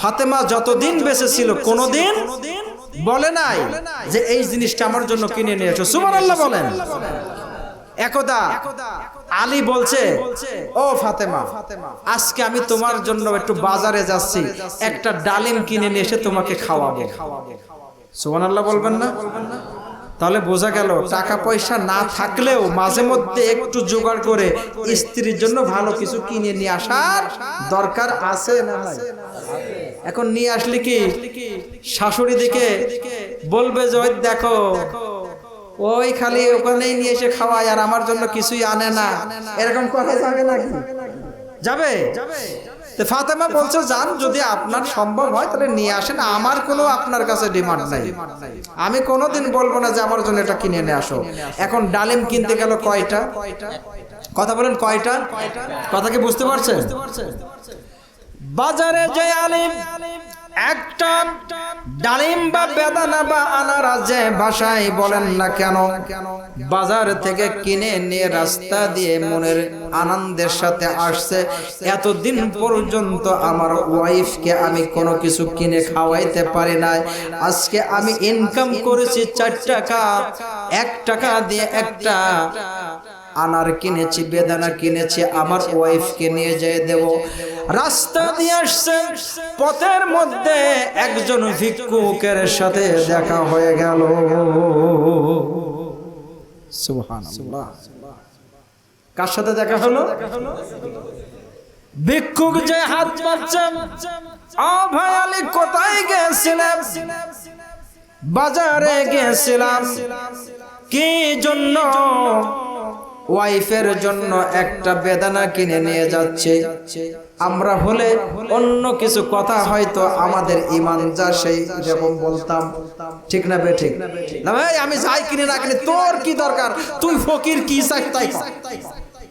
ফাতেমা যতদিন বেঁচে ছিল কোনোদিন বলে নাই যে এই জিনিসটা আমার জন্য কিনে নিয়ে এসো সুমান আল্লাহ বলেন। একদা আলী বলছে ও ফাতেমা আজকে আমি তোমার জন্য একটু বাজারে যাচ্ছি। একটা ডালিম কিনে নিয়ে এসে তোমাকে খাওয়াবো। সুমান আল্লাহ বলবেন না? তাহলে বোঝা গেল টাকা পয়সা না থাকলেও মাঝে মধ্যে একটু জোগাড় করে স্ত্রীর জন্য ভালো কিছু কিনে নিয়ে আসার দরকার আছে না? এখন নিয়ে আসলে কি? শাশুড়ি দিকে বলবে যে, ওই দেখো, ওই খালি ওখানেই নিয়ে এসে খাওয়ায় আর আমার জন্য কিছুই আনে না। এরকম কথা যাবে নাকি? যাবে? ফাতেমা বলছে, যান, যদি আপনার সম্ভব হয়, তাহলে নিয়ে আসেন। আমার কোনো আপনার কাছে ডিমান্ড নাই। আমি কোনোদিন বলব না যে, আমার জন্য এটা কিনে নিয়ে আসো। এখন ডালিম কিনতে গেল কয়টা? কথা বলেন, কয়টা? কথা কি বুঝতে পারছেন? বাজারে যে আলিম, একটা ডালিম বা বেদানা বা আনারা যে ভাষায় বলেন না কেন, বাজার থেকে কিনে নিয়ে রাস্তা দিয়ে মনের আনন্দের সাথে আসছে। এতদিন পর্যন্ত আমার ওয়াইফকে আমি কোনো কিছু কিনে খাওয়াইতে পারি নাই। আজকে আমি ইনকাম করেছি চার টাকা, এক টাকা দিয়ে একটা আনার কিনেছি, বেদানা কিনেছি, আমার ওয়াইফকে নিয়ে যেয়ে দেব। রাস্তা দিয়ে আসছে, পথের মধ্যে একজন ভিক্ষুকের সাথে দেখা হয়ে গেল। কার সাথে দেখা হলো? ভিক্ষুক যে হাত পাচ্ছে ও ভাই আলী কোথায় গেছিলাম বাজারে গেছিলাম। কি জন্য ওয়াইফের জন্য একটা বেদানা কিনে নিয়ে যাচ্ছে। আমরা হলে অন্য কিছু কথা হয়তো আমাদের ইমান যা সেই যেরকম বলতাম। ঠিক না বে ঠিক? না ভাই, আমি যাই কিনে না কিনে, তোর কি দরকার? তুই ফকির কি চাই তাই।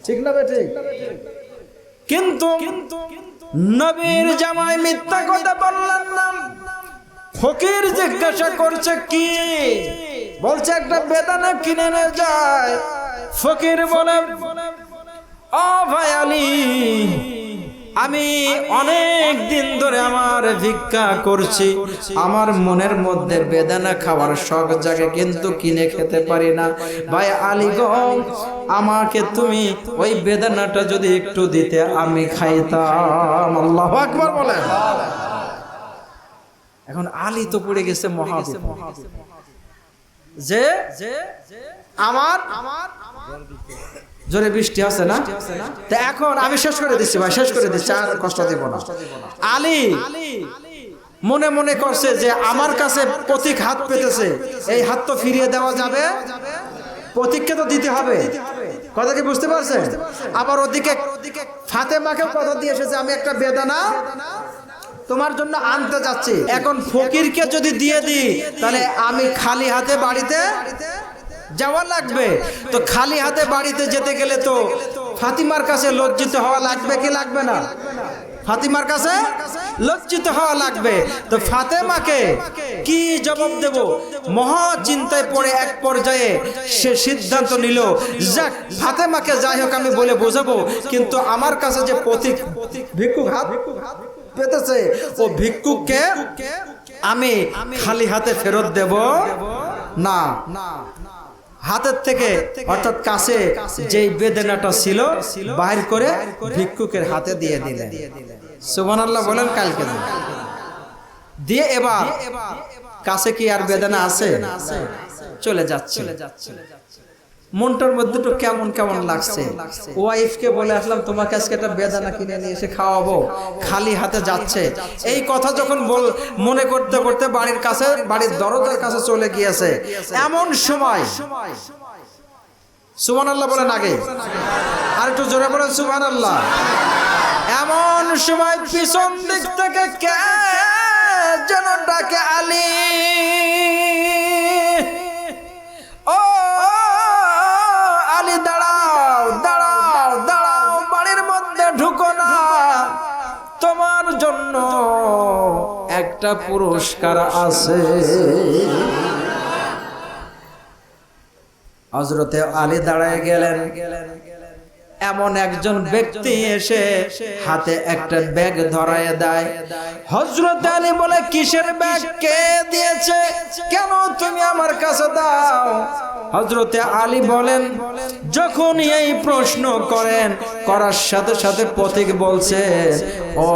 ঠিক না বে ঠিক? কিন্তু নবীর জামাই মিথ্যা কথা বললেন না। ফকির জিজ্ঞাসা করছে কি? বলছে, একটা বেদানা কিনে নিয়ে যায়। ফকির বলে, ও ভাই আলী, আমি অনেক দিন ধরে আমার ভিক্ষা করছি। আমার মনের মধ্যে বেদানা খাওয়ার শখ জাগে, কিন্তু কিনে খেতে পারি না। ভাই আলী গো, আমাকে তুমি ওই বেদানাটা যদি একটু দিতে, আমি খাইতাম। আল্লাহ আকবার বলেন। এখন আলী তো পড়ে গেছে মহাবিপদ যে আমার আমার জোরে বৃষ্টি আছে না? তা এখন আমি শেষ করে দিচ্ছি ভাই, শেষ করে দিচ্ছি, আর কষ্ট দেব না। আলী মনে মনে করছে যে আমার কাছে প্রতীক হাত পেতেছে, এই হাত তো ফিরিয়ে দেওয়া যাবে। প্রতীককে তো দিতে হবে। কথা কি বুঝতে পারছেন? আবার ওদিকে ফাতেমাকেও কথা দিয়ে এসেছে, আমি একটা বেদানা তোমার জন্য আনতে যাচ্ছি। এখন ফকিরকে যদি দিয়ে দিই তাহলে আমি খালি হাতে বাড়িতে যাওয়া লাগবে। তো খালি হাতে বাড়িতে যেতে গেলে তো ফাতিমার কাছে লজ্জিত হওয়া লাগবে কি লাগবে না? ফাতিমার কাছে লজ্জিত হওয়া লাগবে। তো ফাতেমাকে কি জবাব দেব? মহা চিন্তায় পড়ে এক পর্যায়ে সে সিদ্ধান্ত নিল যাক ফাতেমাকে যাই হোক আমি বলে বোঝাবো। কিন্তু আমার কাছে যে প্রতীক ভিক্ষুক হাত পেতেছে। ও ভিক্ষুককে আমি খালি হাতে ফেরত দেব না। হাতের থেকে, অর্থাৎ কাছে যেই বেদনাটা ছিল, বাইর করে ভিক্ষুকের হাতে দিয়ে দিলেন সুবহান আল্লাহ বলেন কালকে দিয়ে এবার কাছে কি আর বেদনা আছে? চলে যাচ্ছে। মনটার মধ্যে তো কেমন কেমন লাগছে? ওয়াইফকে বলে আসলাম তোমাকে আজকে একটা বেদানা কিনে নিয়ে এসে খাওয়াবো। খালি হাতে যাচ্ছে। এই কথা যখন বল মনে করতে করতে বাড়ির কাছে বাড়ির দরজার কাছে চলে গিয়েছে। এমন সময় সুবহান আল্লাহ বলেন আগে। আর একটু জোরে বলেন সুবহান আল্লাহ এমন সময় পিছন দিক থেকে কে যেন ডাকে আলী। একটা পুরস্কার আছে। হজরতে আলী দাঁড়ায় গেলেন। এমন একজন ব্যক্তি এসে হাতে একটা ব্যাগ ধরায় দেয়। হজরত আলী বলে, কিসের ব্যাগ? কে দিয়েছে? কেন তুমি আমার কাছে দাও? হজরতে আলী বলেন, যখন এই প্রশ্ন করেন, করার সাথে সাথে পথিক বলছে, ও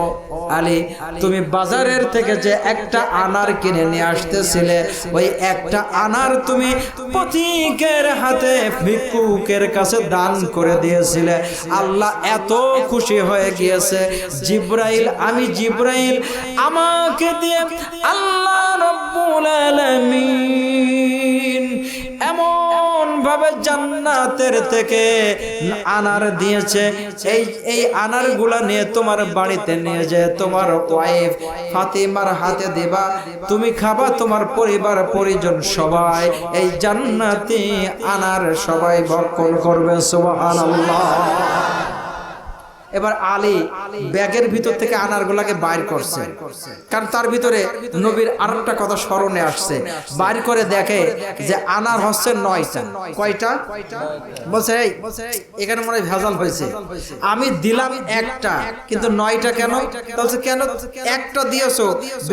আলী, তুমি বাজারের থেকে যে একটা আনার কিনে নিয়ে আসতেছিলে, ওই একটা আনার তুমি পথিকের হাতে ভিক্ষুকের কাছে দান করে দিয়েছিলে। আল্লাহ এত খুশি হয়ে গিয়েছে। জিব্রাইল, আমি জিব্রাইল, আমাকে দিয়ে আল্লাহ রব্বুল আলামিন এমন ভাবে জান্নাতের থেকে আনার দিয়েছে? এই এই আনারগুলা নিয়ে তোমার বাড়িতে নিয়ে যে তোমার ওয়াইফ ফাতিমার হাতে দেবা, তুমি খাবা তোমার পরিবার, পরিজন সবাই। এই জান্নাতি আনার সবাই ভক্ষণ করবে, সুবহানাল্লাহ। এবার আলী ব্যাগের ভিতর থেকে আনার গুলাকে বাইর করছে। কারণ তার ভিতরে নবীর আর একটা কথা স্মরণে আসছে। বাইর করে দেখে যে আনার হচ্ছে নয়টা। কয়টা? বলছে এখানে মনে ভেজাল হয়েছে। আমি দিলাম একটা, কিন্তু নয়টা কেন? বলছে, কেন? একটা দিয়েছ,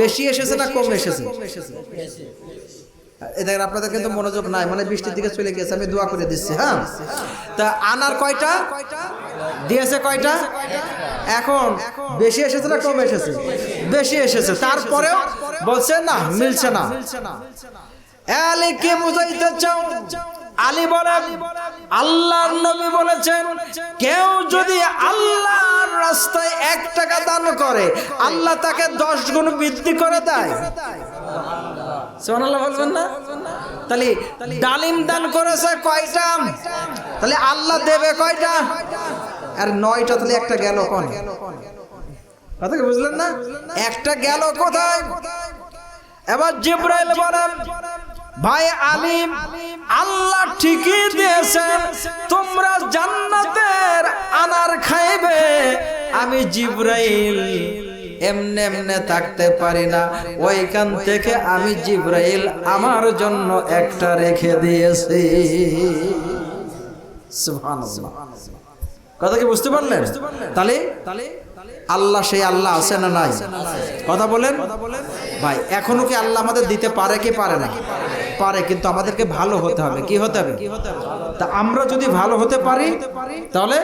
বেশি এসেছে না কম এসেছে? দেখেন, আপনাদের কিন্তু মনোযোগ নাই মানে বৃষ্টির দিকে চলে গেছে আমি দোয়া করে দিচ্ছি হ্যাঁ? তা আনার কয়টা? দিয়েছে কয়টা? এখন বেশি এসেছে না কমে এসেছে? বেশি এসেছে, তারপরেও বলছে না, মিলছে না। এলে কে বুঝাইতে চাও। আলী বলেন, আল্লাহর নবী বলেছেন, কেউ যদি আল্লাহর রাস্তায় এক টাকা দান করে, আল্লাহ তাকে দশ গুণ বৃদ্ধি করে দেয়। বলবেন না? তাহলে ডালিম দান করেছে কয়টা? তাহলে আল্লাহ দেবে কয়টা? আর নয়টা তাহলে একটা গেল কোন? কথা বুঝলেন না? একটা গেল কোথায়? এবার জিব্রাইল বলেন ভাই আলিম, আল্লাহ ঠিকই দিয়েছেন, তোমরা জান্নাতের আনার খাইবে। আমি জিব্রাইল, এমনে এমনে থাকতে পারি না। ওইখান থেকে আমি জিব্রাইল আমার জন্য একটা রেখে দিয়েছি। কথা কি বুঝতে পারলেন? তাহলে তাহলে আল্লাহ সেই আল্লাহ আছে না নাই? কথা বলেন? ভাই, এখনও কি আল্লাহ আমাদের দিতে পারে কি পারে না? পারে, কিন্তু আমাদেরকে ভালো হতে হবে। কি হতে হবে? তা আমরা যদি ভালো হতে পারি, তাহলে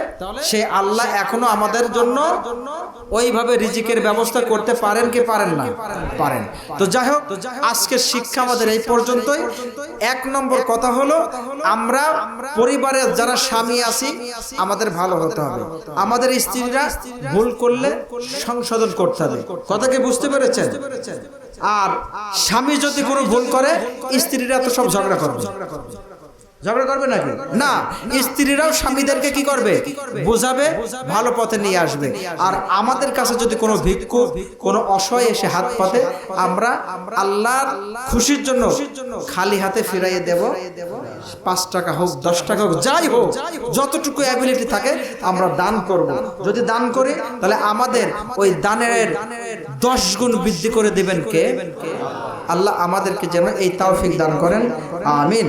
সে আল্লাহ এখনও আমাদের জন্য ওইভাবে রিজিকের ব্যবস্থা করতে পারেন কি পারেন না? পারেন। তো যাই হোক, আজকের শিক্ষা আমাদের এই পর্যন্তই। এক নম্বর কথা হলো, আমরা পরিবারের যারা স্বামী আছি, আমাদের ভালো হতে হবে। আমাদের স্ত্রীরা ভুল করলে সংশোধন করতে হবে। কথা কি বুঝতে পেরেছেন? আর স্বামী যদি কোনো ভুল করে, স্ত্রীরা তো সব ঝগড়া করবে। ঝগড়া করবে নাকি? না, স্ত্রীরাও স্বামীদেরকে কি করবে? বোঝাবে, ভালো পথে নিয়ে আসবে। আর আমাদের কাছে যদি কোনো ভিক্ষু কোনো অসহায় এসে হাত পাতে, আমরা আল্লাহর খুশির জন্য খালি হাতে ফিরাইয়ে দেব। পাঁচ টাকা হোক, দশ টাকা হোক, যাই হোক, যতটুকু অ্যাবিলিটি থাকে, আমরা দান করব। যদি দান করি, তাহলে আমাদের ওই দানের দশ গুণ বৃদ্ধি করে দেবেন কে? আল্লাহ আমাদেরকে যেন এই তাওফিক দান করেন। আমিন।